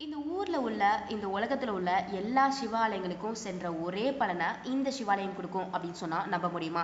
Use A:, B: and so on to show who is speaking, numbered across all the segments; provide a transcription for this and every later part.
A: இந்த ஊரில் உள்ள இந்த உலகத்தில் உள்ள எல்லா சிவாலயங்களுக்கும் சென்ற ஒரே பலனை இந்த சிவாலயம் கொடுக்கும் அப்படின்னு சொன்னால் நம்ப முடியுமா?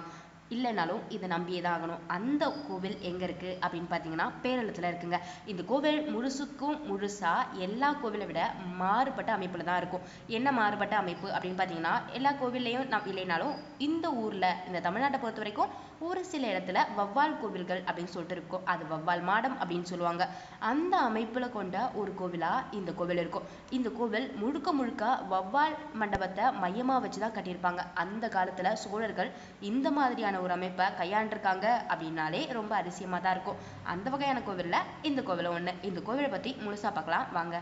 A: இல்லைனாலும் இதை நம்பியே தான் ஆகணும் அந்த கோவில் எங்கே இருக்குது அப்படின்னு பார்த்தீங்கன்னா பேரளத்தில் இருக்குங்க. இந்த கோவில் முழுசுக்கும் முழுசாக எல்லா கோவிலை விட மாறுபட்ட அமைப்பில் தான் இருக்கும். என்ன மாறுபட்ட அமைப்பு அப்படின்னு பார்த்தீங்கன்னா எல்லா கோவில்லையும் நம் இல்லைனாலும் இந்த ஊரில் இந்த தமிழ்நாட்டை பொறுத்த வரைக்கும் ஒரு சில இடத்துல வவ்வால் கோவில்கள் அப்படின்னு சொல்லிட்டு இருக்கும். அது வவ்வால் மாடம் அப்படின்னு சொல்லுவாங்க. அந்த அமைப்பில் கொண்ட ஒரு கோவிலாக இந்த கோவில் இருக்கும். இந்த கோவில் முழுக்க முழுக்க வவ்வால் மண்டபத்தை மையமாக வச்சு தான் கட்டியிருப்பாங்க. அந்த காலத்தில் சோழர்கள் இந்த மாதிரியான மாதிரியான ஒரு அமைப்பை கையாண்டிருக்காங்க அப்படின்னாலே ரொம்ப அதிசயமாக தான் இருக்கும். அந்த வகையான கோவிலில் இந்த கோவில் ஒன்று இந்த கோவிலை பற்றி முழுசாக பார்க்கலாம். வாங்க.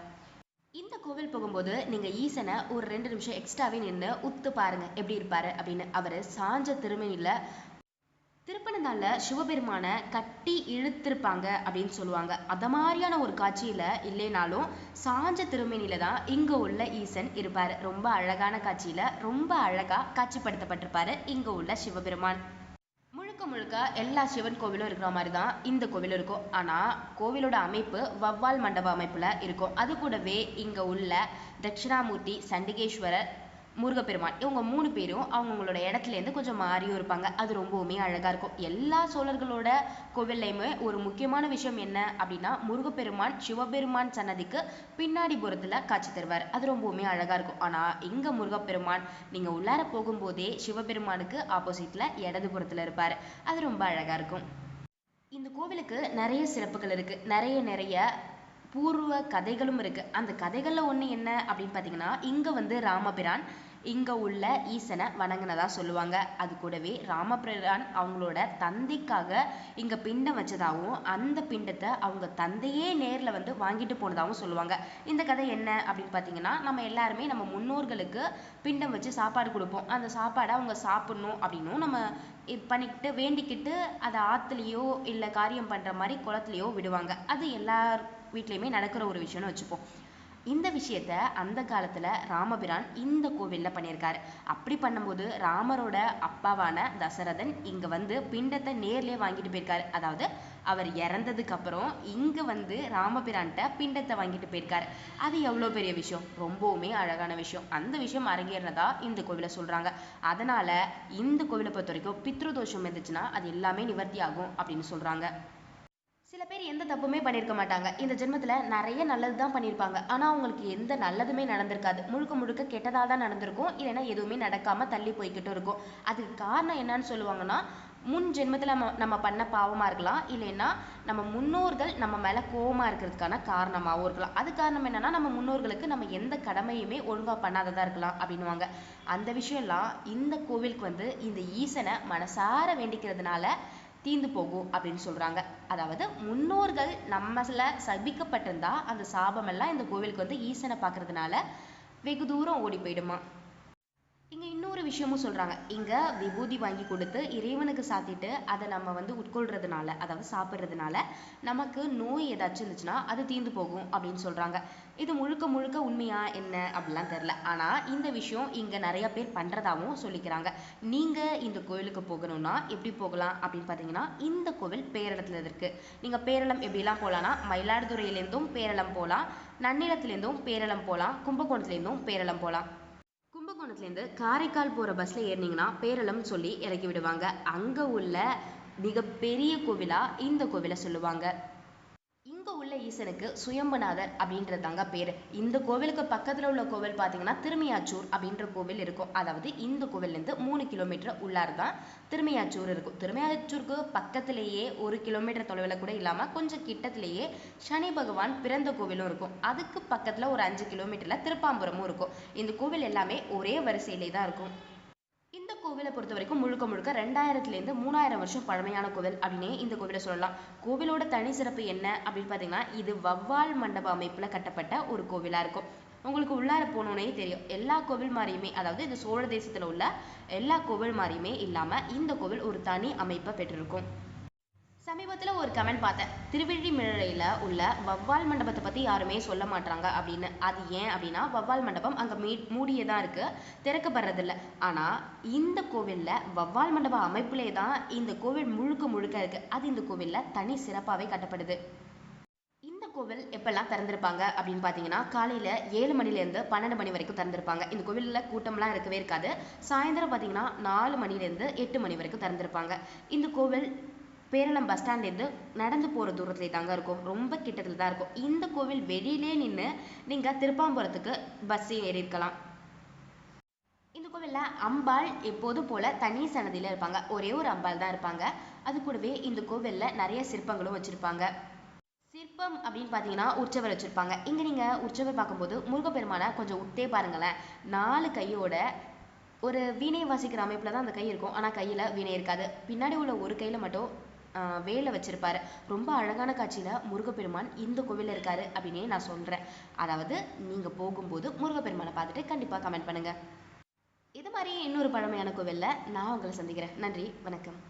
A: இந்த கோவில் போகும்போது நீங்கள் ஈசனை ஒரு ரெண்டு நிமிஷம் எக்ஸ்ட்ராவே நின்று உத்து பாருங்க. எப்படி இருப்பாரு அப்படின்னு. அவர் சாஞ்ச திருமணியில் திருப்பனந்தாள்ல சிவபெருமானை கட்டி இழுத்திருப்பாங்க அப்படின்னு சொல்லுவாங்க. அத மாதிரியான ஒரு காட்சியில இல்லைனாலும் சாஞ்ச திருமேனில தான் இங்க உள்ள ஈசன் இருப்பாரு. ரொம்ப அழகான காட்சியில ரொம்ப அழகா காட்சிப்படுத்தப்பட்டிருப்பாரு இங்க உள்ள சிவபெருமான். முழுக்க முழுக்க எல்லா சிவன் கோவிலும் இருக்கிற மாதிரி தான் இந்த கோவில் இருக்கும். ஆனால் கோவிலோட அமைப்பு வவ்வால் மண்டப அமைப்பில் இருக்கும். அது கூடவே இங்கே உள்ள தட்சிணாமூர்த்தி சண்டிகேஸ்வரர் முருகப்பெருமான். இவங்க மூணு பேரும் அவங்கவுங்களோட இடத்துல இருந்து கொஞ்சம் மாறியும் இருப்பாங்க. அது ரொம்பவுமே அழகாக இருக்கும். எல்லா சோழர்களோட கோவில்லையுமே ஒரு முக்கியமான விஷயம் என்ன அப்படின்னா முருகப்பெருமான் சிவபெருமான் சன்னதிக்கு பின்னாடி புறத்தில் காட்சி தருவார். அது ரொம்பவுமே அழகாக இருக்கும். ஆனால் இங்கே முருகப்பெருமான் நீங்கள் உள்ளார போகும்போதே சிவபெருமானுக்கு ஆப்போசிட்டில் இடது புறத்தில் இருப்பார். அது ரொம்ப அழகாக இருக்கும். இந்த கோவிலுக்கு நிறைய சிறப்புகள் இருக்குது நிறைய நிறைய பூர்வ கதைகளும் இருக்கு. அந்த கதைகளில் ஒன்று என்ன அப்படின்னு பார்த்தீங்கன்னா இங்கே வந்து ராமபிரான் இங்கே உள்ள ஈசனை வணங்கினதா சொல்லுவாங்க. அது கூடவே ராமபிரான் அவங்களோட தந்தைக்காக இங்கே பிண்டம் வச்சதாகவும் அந்த பிண்டத்தை அவங்க தந்தையே நேரில் வந்து வாங்கிட்டு போனதாகவும் சொல்லுவாங்க. இந்த கதை என்ன அப்படின்னு பார்த்தீங்கன்னா நம்ம எல்லாருமே நம்ம முன்னோர்களுக்கு பிண்டம் வச்சு சாப்பாடு கொடுப்போம். அந்த சாப்பாடை அவங்க சாப்பிட்ணும் அப்படின்னும் நம்ம இது பண்ணிக்கிட்டு வேண்டிக்கிட்டு அதை ஆற்றுலையோ இல்லை காரியம் பண்ணுற மாதிரி குளத்துலையோ விடுவாங்க. அது எல்லார் வீட்லேயுமே நடக்கிற ஒரு விஷயம்னு வச்சுப்போம். இந்த விஷயத்த அந்த காலத்துல ராமபிரான் இந்த கோவில்ல பண்ணியிருக்காரு. அப்படி பண்ணும்போது ராமரோட அப்பாவான தசரதன் இங்க வந்து பிண்டத்தை நேர்லேயே வாங்கிட்டு போயிருக்காரு. அதாவது அவர் இறந்ததுக்கு அப்புறம் இங்க வந்து ராமபிரான்ட்ட பிண்டத்தை வாங்கிட்டு போயிருக்காரு. அது எவ்வளோ பெரிய விஷயம்? ரொம்பவுமே அழகான விஷயம். அந்த விஷயம் அரங்கேறினதா இந்த கோவிலை சொல்றாங்க. அதனால இந்த கோவிலை பொறுத்த வரைக்கும் பித்ருதோஷம் இருந்துச்சுன்னா அது எல்லாமே நிவர்த்தி ஆகும் அப்படின்னு சொல்றாங்க. சில பேர் எந்த தப்புமே பண்ணியிருக்க மாட்டாங்க. இந்த ஜென்மத்தில் நிறைய நல்லது தான் பண்ணியிருப்பாங்க ஆனால் அவங்களுக்கு எந்த நல்லதுமே நடந்திருக்காது. முழுக்க முழுக்க கெட்டதாக தான் நடந்திருக்கும். இல்லைன்னா எதுவுமே நடக்காமல் தள்ளி போய்கிட்டும் இருக்கும். அதுக்கு காரணம் என்னன்னு சொல்லுவாங்கன்னா முன் ஜென்மத்தில் நம்ம நம்ம பண்ண பாவமாக இருக்கலாம். இல்லைன்னா நம்ம முன்னோர்கள் நம்ம மேலே கோபமாக இருக்கிறதுக்கான காரணமாகவும் இருக்கலாம். அது காரணம் என்னென்னா நம்ம முன்னோர்களுக்கு நம்ம எந்த கடமையுமே ஒழுங்காக பண்ணாததாக இருக்கலாம் அப்படின்னுவாங்க. அந்த விஷயம்லாம் இந்த கோவிலுக்கு வந்து இந்த ஈசனை மனசார வேண்டிக்கிறதுனால தீந்து போகும் அப்படின்னு சொல்கிறாங்க அதாவது முன்னோர்கள் நம்மள சபிக்கப்பட்டிருந்தா அந்த சாபமெல்லாம் இந்த கோவிலுக்கு வந்து ஈசனை பார்க்கறதுனால வெகு தூரம் ஓடி போயிடுமா. இங்க இன்னொரு விஷயமும் சொல்றாங்க. இங்க விபூதி வாங்கி கொடுத்து இறைவனுக்கு சாத்திட்டு அதை நம்ம வந்து உட்கொள்றதுனால அதாவது சாப்பிட்றதுனால நமக்கு நோய் ஏதாச்சும் இருந்துச்சுன்னா அது தீர்ந்து போகும் அப்படின்னு சொல்றாங்க. இது முழுக்க முழுக்க உண்மையா என்ன அப்படிலாம் தெரியல. ஆனா இந்த விஷயம் இங்க நிறைய பேர் பண்ணுறதாகவும் சொல்லிக்கிறாங்க. நீங்க இந்த கோயிலுக்கு போகணும்னா எப்படி போகலாம் அப்படின்னு பாத்தீங்கன்னா இந்த கோவில் பேரளத்துல இருக்கு. நீங்க பேரளம் எப்படிலாம் போகலாம்னா மயிலாடுதுறையிலேருந்தும் பேரளம் போகலாம் நன்னிலத்துலேருந்தும் பேரளம் போகலாம் கும்பகோணத்துலேருந்தும் பேரளம் போகலாம் கும்பகோணத்துலேருந்து காரைக்கால் போகிற பஸ்ஸில் ஏறினீங்கன்னா பேரளம் சொல்லி இறக்கி விடுவாங்க. அங்கே உள்ள மிகப்பெரிய கோவிலா இந்த கோவிலை சொல்லுவாங்க. இங்கே உள்ள ஈசனுக்கு சுயம்புநாதர் அப்படின்றது தாங்க பேர். இந்த கோவிலுக்கு பக்கத்துல உள்ள கோவில் பாத்தீங்கன்னா திருமியாச்சூர் அப்படின்ற கோவில் இருக்கும். அதாவது இந்த கோவில் இருந்து மூணு கிலோமீட்டர் உள்ளார் தான் திருமியாச்சூர் இருக்கும். திருமியாச்சூருக்கு பக்கத்திலேயே ஒரு கிலோமீட்டர் தொலைவில் கூட இல்லாம கொஞ்சம் கிட்டத்திலேயே சனி பகவான் பிறந்த கோவிலும் இருக்கும். அதுக்கு பக்கத்துல ஒரு அஞ்சு கிலோமீட்டர்ல திருப்பாம்புரமும் இருக்கும். இந்த கோவில் எல்லாமே ஒரே வரிசையிலே தான் இருக்கும். கோவிலை பொறுத்த வரைக்கும் முழுக்க முழுக்க ரெண்டாயிரத்துலேருந்து மூணாயிரம் வருஷம் பழமையான கோவில் அப்படின்னே இந்த கோவிலை சொல்லலாம். கோவிலோட தனி சிறப்பு என்ன அப்படின்னு பார்த்தீங்கன்னா இது வவ்வால் மண்டப அமைப்புல கட்டப்பட்ட ஒரு கோவிலாக இருக்கும். உங்களுக்கு உள்ளார போனோன்னே தெரியும். எல்லா கோவில் மாதிரியுமே அதாவது இந்த சோழ தேசத்தில் உள்ள எல்லா கோவில் மாதிரியுமே இல்லாமல் இந்த கோவில் ஒரு தனி அமைப்பை பெற்றிருக்கும். சமீபத்தில் ஒரு கமெண்ட் பார்த்தேன். திருவிழிமிழையில உள்ள வவ்வால் மண்டபத்தை பற்றி யாருமே சொல்ல மாட்டாங்க அப்படின்னு. அது ஏன் அப்படின்னா வவ்வால் மண்டபம் அங்கே மீ மூடியே தான் இருக்குது திறக்கப்படுறதில்ல. ஆனால் இந்த கோவிலில் வவ்வால் மண்டப அமைப்பிலே தான் இந்த கோவில் முழுக்க முழுக்க இருக்குது அது இந்த கோவிலில் தனி சிறப்பாகவே கட்டப்படுது. இந்த கோவில் எப்பெல்லாம் திறந்திருப்பாங்க அப்படின்னு பார்த்தீங்கன்னா காலையில் ஏழு மணிலேருந்து பன்னெண்டு மணி வரைக்கும் திறந்திருப்பாங்க. இந்த கோவிலில் கூட்டம்லாம் இருக்கவே இருக்காது. சாயந்தரம் பார்த்தீங்கன்னா நாலு மணிலேருந்து எட்டு மணி வரைக்கும் திறந்திருப்பாங்க. இந்த கோவில் பேரளம் பஸ் ஸ்டாண்ட்லேருந்து நடந்து போகிற தூரத்துல தாங்க இருக்கும். ரொம்ப கிட்டத்தில் தான் இருக்கும். இந்த கோவில் வெளியிலே நின்று நீங்கள் திருப்பாம்புரத்துக்கு பஸ் ஏறி இருக்கலாம் இந்த கோவிலில் அம்பாள் எப்போதும் போல தனி சன்னதியில் இருப்பாங்க. ஒரே ஒரு அம்பாள் தான் இருப்பாங்க. அது கூடவே இந்த கோவிலில் நிறைய சிற்பங்களும் வச்சுருப்பாங்க. சிற்பம் அப்படின்னு பார்த்தீங்கன்னா உற்சவர் வச்சுருப்பாங்க. இங்கே நீங்கள் உற்சவர் பார்க்கும்போது முருகப்பெருமானை கொஞ்சம் உத்தே பாருங்களேன். நாலு கையோட ஒரு வீணை வாசிக்கிற அமைப்பில் தான் அந்த கை இருக்கும். ஆனால் கையில் வீணை இருக்காது. பின்னாடி உள்ள ஒரு கையில் மட்டும் வேலை வச்சிருப்பாரு. ரொம்ப அழகான காட்சியில் முருகப்பெருமான் இந்த கோவிலில் இருக்காரு அப்படின்னே நான் சொல்கிறேன் அதாவது நீங்கள் போகும்போது முருகப்பெருமானை பார்த்துட்டு கண்டிப்பாக கமெண்ட் பண்ணுங்கள் இது மாதிரி இன்னொரு பழமையான கோவிலில் நான் உங்களை சந்திக்கிறேன். நன்றி வணக்கம்.